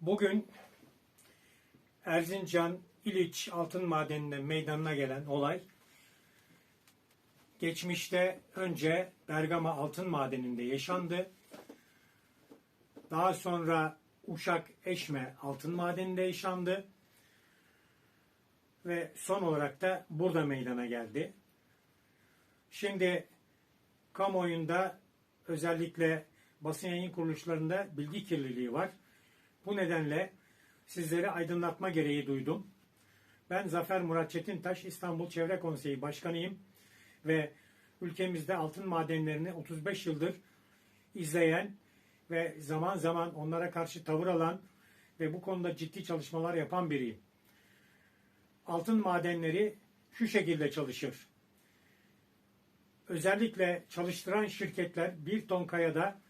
Bugün Erzincan İliç altın madeninde meydanına gelen olay geçmişte önce Bergama altın madeninde yaşandı. Daha sonra Uşak Eşme altın madeninde yaşandı. Ve son olarak da burada meydana geldi. Şimdi kamuoyunda özellikle basın yayın kuruluşlarında bilgi kirliliği var. Bu nedenle sizleri aydınlatma gereği duydum. Ben Zafer Murat Çetintaş, İstanbul Çevre Konseyi Başkanıyım ve ülkemizde altın madenlerini 35 yıldır izleyen ve zaman zaman onlara karşı tavır alan ve bu konuda ciddi çalışmalar yapan biriyim. Altın madenleri şu şekilde çalışır. Özellikle çalıştıran şirketler bir ton kayada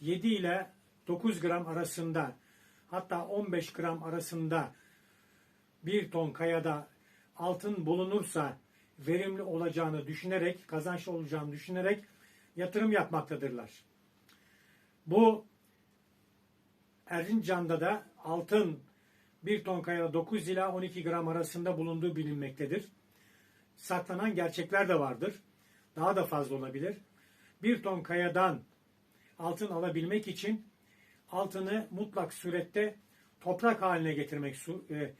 7 ile 9 gram arasında hatta 15 gram arasında bir ton kayada altın bulunursa verimli olacağını düşünerek, kazançlı olacağını düşünerek yatırım yapmaktadırlar. Bu Erzincan'da da altın bir ton kayada 9 ila 12 gram arasında bulunduğu bilinmektedir. Saklanan gerçekler de vardır. Daha da fazla olabilir. Bir ton kayadan altın alabilmek için altını mutlak surette toprak haline getirmek su, e,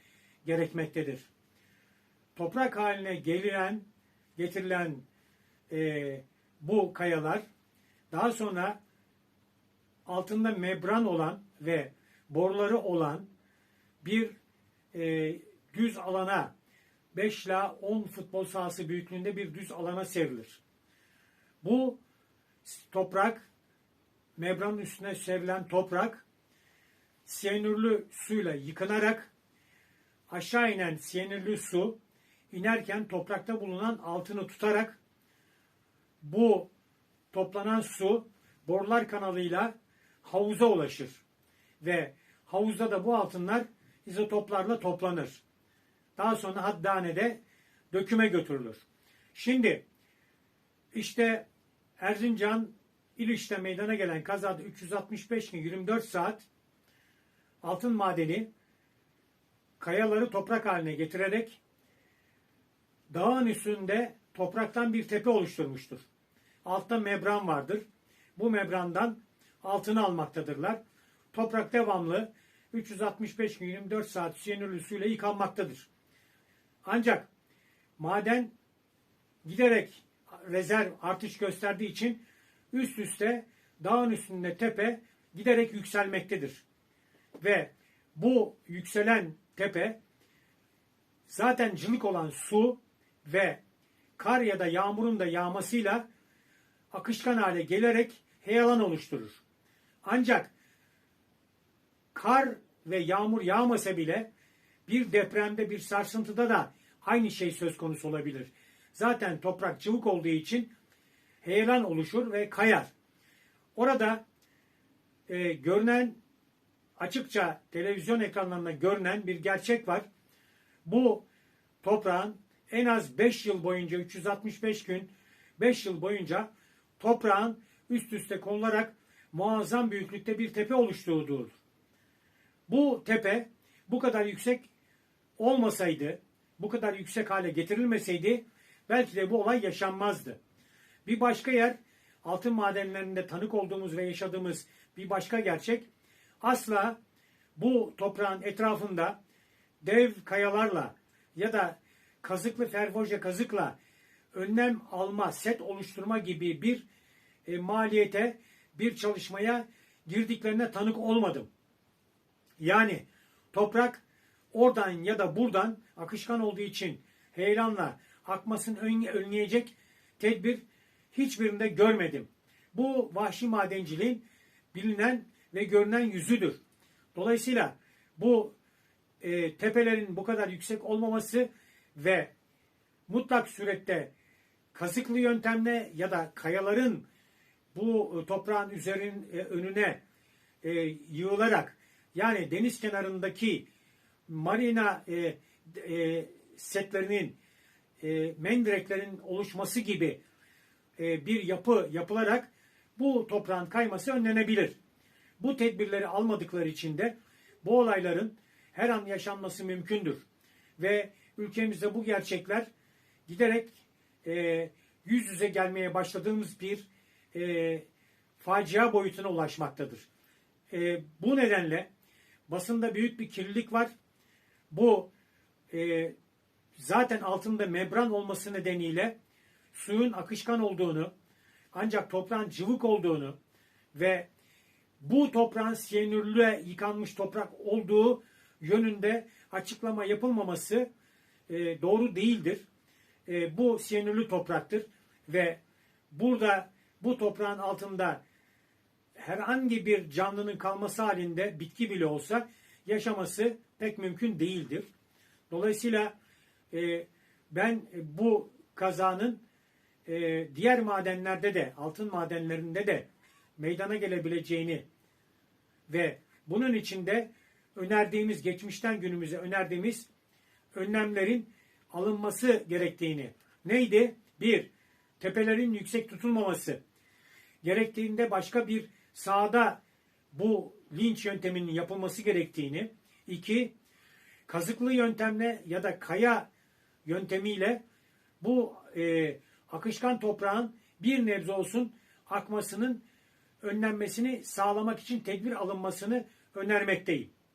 gerekmektedir. Toprak haline geliren, getirilen e, bu kayalar daha sonra altında membran olan ve boruları olan bir e, düz alana 5 ila 10 futbol sahası büyüklüğünde bir düz alana serilir. Bu toprak membranın üstüne serilen toprak siyanürlü suyla yıkanarak aşağı inen siyanürlü su inerken toprakta bulunan altını tutarak bu toplanan su borular kanalıyla havuza ulaşır. Ve havuzda da bu altınlar izotoplarla toplanır. Daha sonra haddanede döküme götürülür. Şimdi işte Erzincan İliş'te meydana gelen kazada 365 gün 24 saat altın madeni kayaları toprak haline getirerek dağın üstünde topraktan bir tepe oluşturmuştur. Altta membran vardır. Bu membrandan altını almaktadırlar. Toprak devamlı 365 gün 24 saat siyanürlü suyla yıkanmaktadır. Ancak maden giderek rezerv artış gösterdiği için üst üste dağın üstünde tepe giderek yükselmektedir. Ve bu yükselen tepe zaten cılık olan su ve kar ya da yağmurun da yağmasıyla akışkan hale gelerek heyelan oluşturur. Ancak kar ve yağmur yağmasa bile bir depremde bir sarsıntıda da aynı şey söz konusu olabilir. Zaten toprak cıvık olduğu için heyelan oluşur ve kayar. Orada e, görünen açıkça televizyon ekranlarında görünen bir gerçek var. Bu toprağın en az 5 yıl boyunca 365 gün 5 yıl boyunca toprağın üst üste konularak muazzam büyüklükte bir tepe oluşturduğudur. Bu tepe bu kadar yüksek olmasaydı, bu kadar yüksek hale getirilmeseydi belki de bu olay yaşanmazdı. Bir başka yer altın madenlerinde tanık olduğumuz ve yaşadığımız bir başka gerçek asla bu toprağın etrafında dev kayalarla ya da kazıklı ferforje kazıkla önlem alma, set oluşturma gibi bir e, maliyete, bir çalışmaya girdiklerine tanık olmadım. Yani toprak oradan ya da buradan akışkan olduğu için heyelanla akmasını önleyecek tedbir hiçbirinde görmedim. Bu vahşi madenciliğin bilinen ve görünen yüzüdür. Dolayısıyla bu e, tepelerin bu kadar yüksek olmaması ve mutlak surette kazıklı yöntemle ya da kayaların bu e, toprağın üzerin e, önüne e, yığılarak yani deniz kenarındaki marina e, e, setlerinin e, mendireklerin oluşması gibi e, bir yapı yapılarak bu toprağın kayması önlenebilir. Bu tedbirleri almadıkları için de bu olayların her an yaşanması mümkündür. Ve ülkemizde bu gerçekler giderek e, yüz yüze gelmeye başladığımız bir e, facia boyutuna ulaşmaktadır. E, bu nedenle basında büyük bir kirlilik var. Bu e, zaten altında membran olması nedeniyle suyun akışkan olduğunu ancak toprağın cıvık olduğunu ve bu toprağın siyanürle yıkanmış toprak olduğu yönünde açıklama yapılmaması e, doğru değildir. E, bu siyanürlü topraktır ve burada bu toprağın altında herhangi bir canlının kalması halinde bitki bile olsa yaşaması pek mümkün değildir. Dolayısıyla e, ben bu kazanın e, diğer madenlerde de altın madenlerinde de meydana gelebileceğini ve bunun içinde önerdiğimiz geçmişten günümüze önerdiğimiz önlemlerin alınması gerektiğini. Neydi? Bir, tepelerin yüksek tutulmaması. Gerektiğinde başka bir sahada bu linç yönteminin yapılması gerektiğini. İki, kazıklı yöntemle ya da kaya yöntemiyle bu e, akışkan toprağın bir nebze olsun akmasının önlenmesini sağlamak için tedbir alınmasını önermekteyim.